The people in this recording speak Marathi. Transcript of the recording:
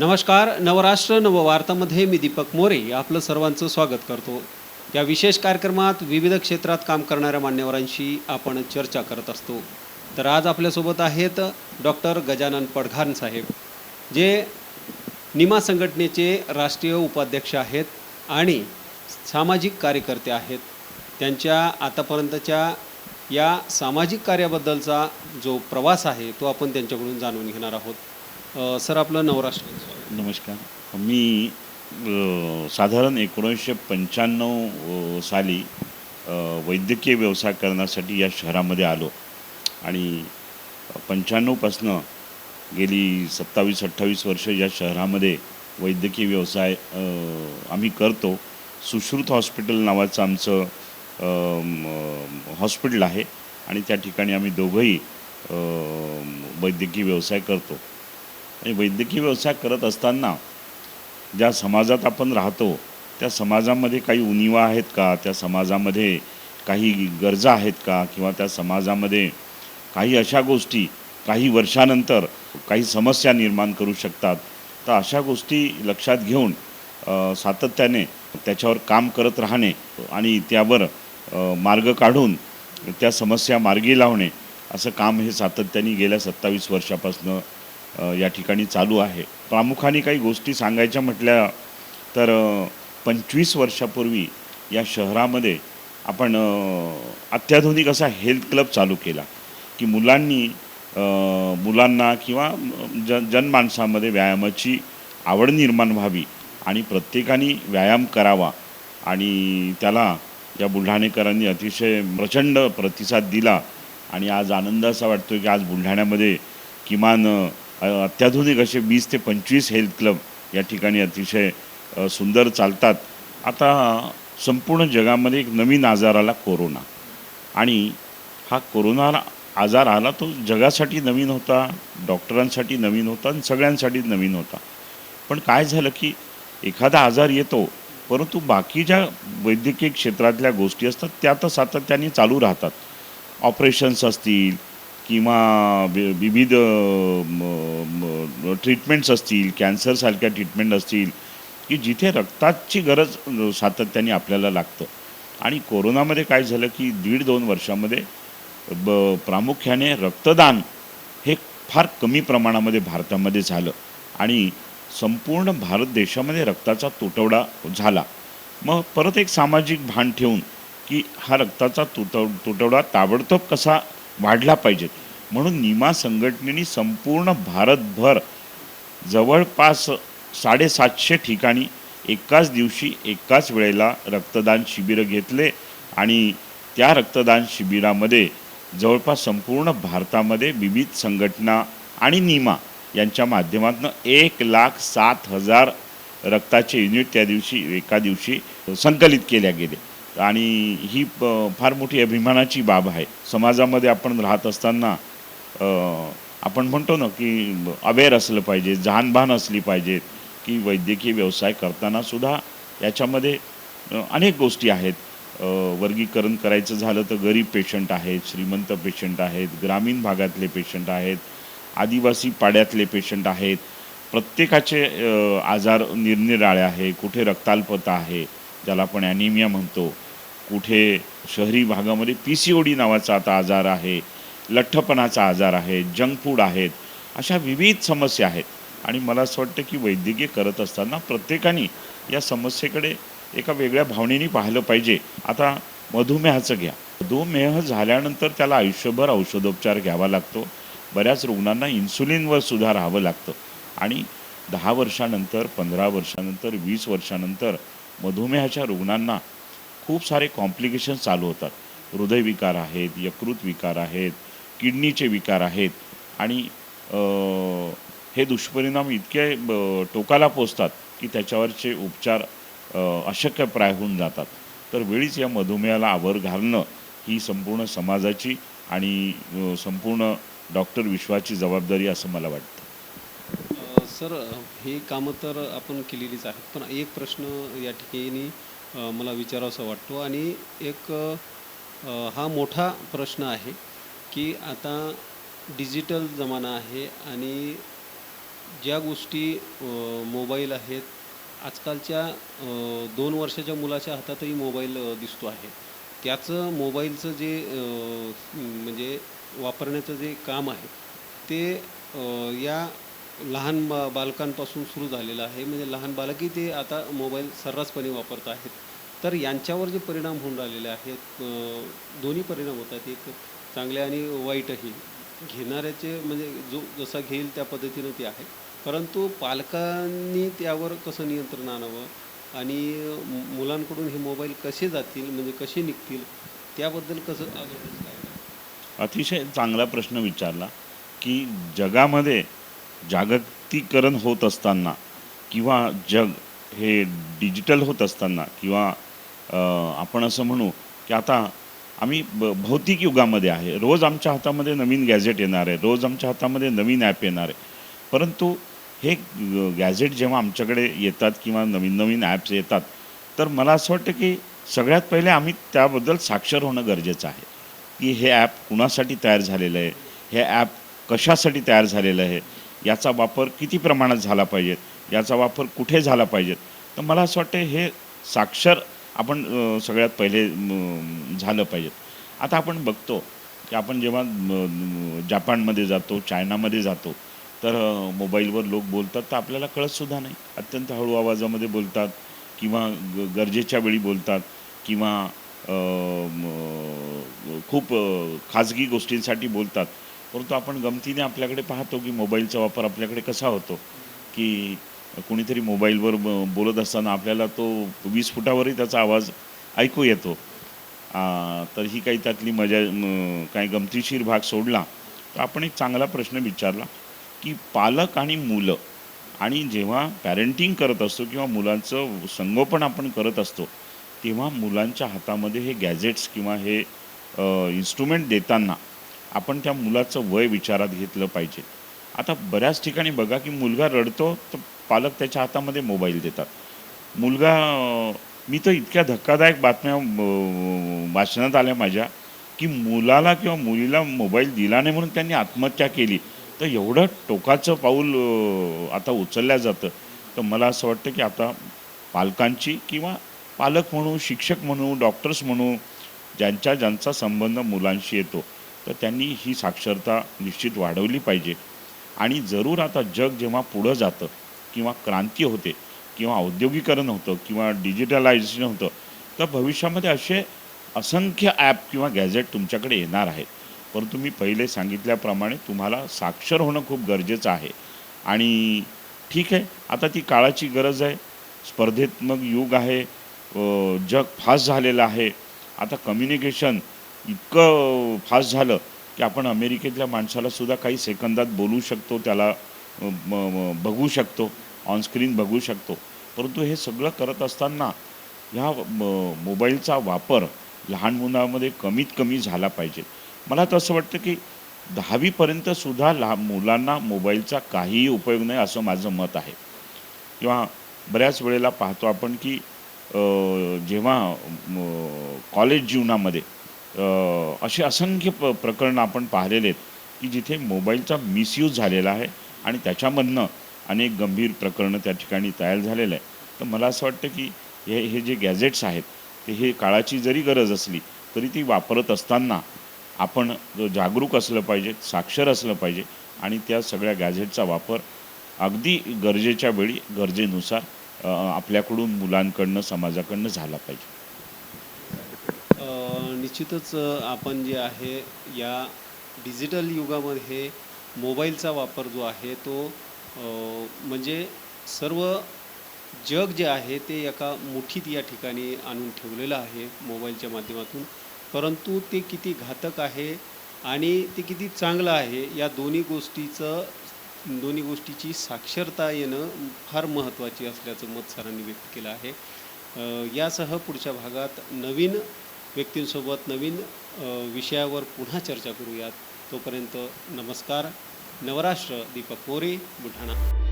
नमस्कार नवराष्ट्र नववार्तामध्ये मी दीपक मोरे आपलं सर्वांचं स्वागत करतो. या विशेष कार्यक्रमात विविध क्षेत्रात काम करणाऱ्या मान्यवरांशी आपण चर्चा करत असतो. तर आज आपल्यासोबत आहेत डॉक्टर गजानन पडघान साहेब जे निमा संघटनेचे राष्ट्रीय उपाध्यक्ष आहेत आणि सामाजिक कार्यकर्ते आहेत. त्यांच्या आतापर्यंतच्या या सामाजिक कार्याबद्दलचा जो प्रवास आहे तो आपण त्यांच्याकडून जाणून घेणार आहोत. सर आपलं नवराष्ट्र नमस्कार. मी साधारण एकोणीसशे पंच्याण्णव साली वैद्यकीय व्यवसाय करण्यासाठी या शहरामध्ये आलो. आणि पंच्याण्णवपासनं गेली सत्तावीस अठ्ठावीस वर्ष या शहरामध्ये वैद्यकीय व्यवसाय आम्ही करतो. सुश्रुत हॉस्पिटल नावाचं आमचं हॉस्पिटल आहे. आणि त्या ठिकाणी आम्ही दोघंही वैद्यकीय व्यवसाय करतो. आणि वैद्यकीय व्यवसाय करत असताना ज्या समाजात आपण राहतो त्या समाजामध्ये काही उणिवा आहेत का? त्या समाजामध्ये काही गरजा आहेत का? किंवा त्या समाजामध्ये काही अशा गोष्टी काही वर्षानंतर काही समस्या निर्माण करू शकतात? तर अशा गोष्टी लक्षात घेऊन सातत्याने त्याच्यावर काम करत राहणे आणि त्यावर मार्ग काढून त्या समस्या मार्गी लावणे असं काम हे सातत्याने गेल्या सत्तावीस वर्षापासनं या ठिकाणी चालू आहे. प्रामुख्याने काही गोष्टी सांगायच्या म्हटल्या तर पंचवीस वर्षापूर्वी या शहरामध्ये आपण अत्याधुनिक असा हेल्थ क्लब चालू केला की मुलांनी मुलांना किंवा जन जनमानसामध्ये व्यायामाची आवड निर्माण व्हावी आणि प्रत्येकाने व्यायाम करावा आणि त्याला या बुलढाणेकरांनी अतिशय प्रचंड प्रतिसाद दिला आणि आज आनंद असा वाटतो की आज बुलढाण्यामध्ये किमान अत्याधुनिक असे वीस ते पंचवीस हेल्थ क्लब या ठिकाणी अतिशय सुंदर चालतात. आता संपूर्ण जगामध्ये एक नवीन आजार आला कोरोना. आणि हा कोरोना आजार आला तो जगासाठी नवीन होता डॉक्टरांसाठी नवीन होता आणि सगळ्यांसाठी नवीन होता. पण काय झालं की एखादा आजार येतो परंतु बाकी ज्या वैद्यकीय क्षेत्रातल्या गोष्टी असतात त्या तर सातत्याने चालू राहतात. ऑपरेशन्स असतील किंवा विविध ट्रीटमेंट्स असतील कॅन्सरसारख्या ट्रीटमेंट असतील की जिथे रक्ताची गरज सातत्याने आपल्याला लागतं. आणि कोरोनामध्ये काय झालं की दीड दोन वर्षामध्ये ब प्रामुख्याने रक्तदान हे फार कमी प्रमाणामध्ये भारतामध्ये झालं. आणि संपूर्ण भारत देशामध्ये रक्ताचा तुटवडा झाला. मग परत एक सामाजिक भान ठेवून की हा रक्ताचा तुटव तुटवडा ताबडतोब कसा वाढला पाहिजे म्हणून निमा संघटनेने संपूर्ण भारतभर जवळपास साडेसातशे ठिकाणी एकाच दिवशी एकाच वेळेला रक्तदान शिबिरं घेतले आणि त्या रक्तदान शिबिरामध्ये जवळपास संपूर्ण भारतामध्ये विविध संघटना आणि निमा यांच्या माध्यमातून एक लाख सात हजार रक्ताचे युनिट त्या दिवशी एका दिवशी संकलित केल्या गेले. आणि ही फार मोठी अभिमानाची बाब आहे. समाजामध्ये आपण राहत असताना आपण म्हणतो ना की अवेअर असलं पाहिजे जहानभान असली पाहिजेत की वैद्यकीय व्यवसाय करताना सुद्धा याच्यामध्ये अनेक गोष्टी आहेत. वर्गीकरण करायचं झालं तर गरीब पेशंट आहेत श्रीमंत पेशंट आहेत ग्रामीण भागातले पेशंट आहेत आदिवासी पाड्यातले पेशंट आहेत. प्रत्येकाचे आजार निरनिराळे आहे कुठे रक्ताल्पता आहे ज्याला आपण ॲनिमिया म्हणतो. कुठे शहरी भागामध्ये पी सी ओ डी नावाचा आता आजार आहे. लठ्ठपणाचा आजार आहे जंक फूड आहेत अशा विविध समस्या आहेत. आणि मला असं वाटतं की वैद्यकीय करत असताना प्रत्येकाने या समस्येकडे एका वेगळ्या भावनेने पाहिलं पाहिजे. आता मधुमेहाचं घ्या. मधुमेह झाल्यानंतर त्याला आयुष्यभर औषधोपचार घ्यावा लागतो. बऱ्याच रुग्णांना इन्सुलिनवर सुद्धा राहावं लागतं. आणि दहा वर्षानंतर पंधरा वर्षानंतर वीस वर्षानंतर मधुमेहाच्या रुग्णांना खूप सारे कॉम्प्लिकेशन्स चालू होतात. हृदयविकार आहेत यकृत विकार आहेत किडनीचे विकार आहेत. आणि हे दुष्परिणाम इतके टोकाला पोचतात की त्याच्यावरचे उपचार अशक्यप्राय होऊन जातात. तर वेळीच या मधुमेहाला आवर घालणं ही संपूर्ण समाजाची आणि संपूर्ण डॉक्टर विश्वाची जबाबदारी असं मला वाटतं. सर हे कामं तर आपण केलेलीच आहेत. पण एक प्रश्न या ठिकाणी मला विचारावासा वाटतो. आणि एक हा मोठा प्रश्न आहे. की आता डिजिटल जमाना आहे आणि ज्या गोष्टी मोबाईल आहेत आजकालच्या दोन वर्षाच्या मुलाच्या हातातही मोबाईल दिसतो आहे. त्याचं मोबाईलचं जे म्हणजे वापरण्याचं जे काम आहे ते या लहान बा बालकांपासून सुरू झालेलं आहे. म्हणजे लहान बालकही ते आता मोबाईल सर्रासपणे वापरत आहेत. तर यांच्यावर जे परिणाम होऊन राहिलेले आहेत दोन्ही परिणाम होतात. एक चांगले आणि वाईटही घेणाऱ्याचे म्हणजे जो जसा घेईल त्या पद्धतीनं ते आहे परंतु पालकांनी त्यावर कसं नियंत्रण आणावं आणि मुलांकडून हे मोबाईल कसे जातील म्हणजे कसे निघतील त्याबद्दल कसं आहे? अतिशय चांगला प्रश्न विचारला की जगामध्ये जागतिकीकरण होत असताना किंवा जग हे डिजिटल होत असताना किंवा आपण असं म्हणू की आता आम्ही ब भौतिक युगामध्ये आहे. रोज आमच्या हातामध्ये नवीन गॅझेट येणार आहे. रोज आमच्या हातामध्ये नवीन ॲप येणार आहे. परंतु हे गॅझेट जेव्हा आमच्याकडे येतात किंवा नवीन नवीन ॲप्स येतात तर मला असं वाटतं की सगळ्यात पहिले आम्ही त्याबद्दल साक्षर होणं गरजेचं आहे. की हे ॲप कुणासाठी तयार झालेलं आहे? हे ॲप कशासाठी तयार झालेलं आहे? याचा वापर किती प्रमाणात झाला पाहिजे? याचा वापर कुठे झाला पाहिजेत तर मला असं वाटतं हे साक्षर आपण सगळ्यात पहिले झालं पाहिजे. आता आपण बघतो की आपण जेव्हा म, जापानमध्ये जातो चायनामध्ये जातो तर मोबाईलवर लोक बोलतात तर आपल्याला कळतसुद्धा नाही. अत्यंत हळू आवाजामध्ये बोलतात किंवा ग गरजेच्या वेळी बोलतात किंवा खूप खाजगी गोष्टींसाठी बोलतात. परंतु आपण गमतीने आपल्याकडे पाहतो की मोबाईलचा वापर आपल्याकडे कसा होतो की कुणीतरी मोबाईलवर ब- बोलत असताना आपल्याला तो वीस फुटावरही त्याचा आवाज ऐकू येतो. तर ही काही त्यातली मजा काही गमतीशीर भाग सोडला तर आपण एक चांगला प्रश्न विचारला की पालक आणि मुलं आणि जेव्हा पॅरेंटिंग करत असतो किंवा मुलांचं संगोपन आपण करत असतो तेव्हा मुलांच्या हातामध्ये हे गॅजेट्स किंवा हे इन्स्ट्रुमेंट देताना आपण त्या मुलाचं वय विचारात घेतलं पाहिजे. आता बऱ्याच ठिकाणी बघा की मुलगा रडतो तर पालक त्याच्या हातामध्ये मोबाईल देतात. मुलगा मी तर इतक्या धक्कादायक बातम्या वाचण्यात आल्या माझ्या की मुलाला किंवा मुलीला मोबाईल दिला नाही म्हणून त्यांनी आत्महत्या केली. तर एवढं टोकाचं पाऊल आता उचललं जातं. तर मला असं वाटतं की आता पालकांची किंवा पालक म्हणू शिक्षक म्हणू डॉक्टर्स म्हणू ज्यांच्या ज्यांचा संबंध मुलांशी येतो तर त्यांनी ही साक्षरता निश्चित वाढवली पाहिजे. आणि जरूर आता जग जेव्हा पुढं जातं किंवा क्रांती होते किंवा औद्योगिकरण होतं किंवा डिजिटलायझेशन होतं तर भविष्यामध्ये असे असंख्य ॲप किंवा गॅझेट तुमच्याकडे येणार आहेत. परंतु मी पहिले सांगितल्याप्रमाणे तुम्हाला साक्षर होणं खूप गरजेचं आहे. आणि ठीक आहे आता ती काळाची गरज आहे. स्पर्धेत्मक युग आहे. जग फास्ट झालेलं आहे. आता कम्युनिकेशन इतकं फास्ट झालं की आपण अमेरिकेतल्या माणसालासुद्धा काही सेकंदात बोलू शकतो त्याला बघू शकतो ऑनस्क्रीन बघू शकतो. परंतु हे सगळं करत असताना ह्या म- मोबाईलचा वापर लहान मुलांमध्ये कमीत कमी झाला पाहिजे. मला तर असं वाटतं की दहावीपर्यंत सुद्धा मुलांना मोबाईलचा काहीही उपयोग नाही असं माझं मत आहे. किंवा बऱ्याच वेळेला पाहतो आपण की जेव्हा कॉलेज जीवनामध्ये असे असंख्य प प्रकरणं आपण पाहिलेले आहेत की जिथे मोबाईलचा मिसयूज झालेला आहे. आणि त्याच्यामधनं अनेक गंभीर प्रकरणं त्या ठिकाणी तयार झालेलं आहे. तर मला असं वाटतं की हे हे जे गॅझेट्स आहेत ते हे काळाची जरी गरज असली तरी ती वापरत असताना आपण जागरूक असलं पाहिजे साक्षर असलं पाहिजे आणि त्या सगळ्या गॅझेटचा वापर अगदी गरजेच्या वेळी गरजेनुसार आपल्याकडून मुलांकडनं समाजाकडनं झाला पाहिजे. निश्चितच आपण जे आहे या डिजिटल युगामध्ये मोबाईलचा वापर जो आहे तो म्हणजे सर्व जग जे आहे ते एका मुठीत या ठिकाणी आणून ठेवलेलं आहे मोबाईलच्या माध्यमातून. परंतु ते किती घातक आहे आणि ते किती चांगलं आहे या दोन्ही गोष्टीचं दोन्ही गोष्टीची साक्षरता येणं फार महत्त्वाची असल्याचं मत सरांनी व्यक्त केलं आहे. यासह पुढच्या भागात नवीन व्यक्तींसोबत नवीन विषयावर पुन्हा चर्चा करूयात. तोपर्यंत नमस्कार. नवराष्ट्र दीपक कोरे बुलढाणा.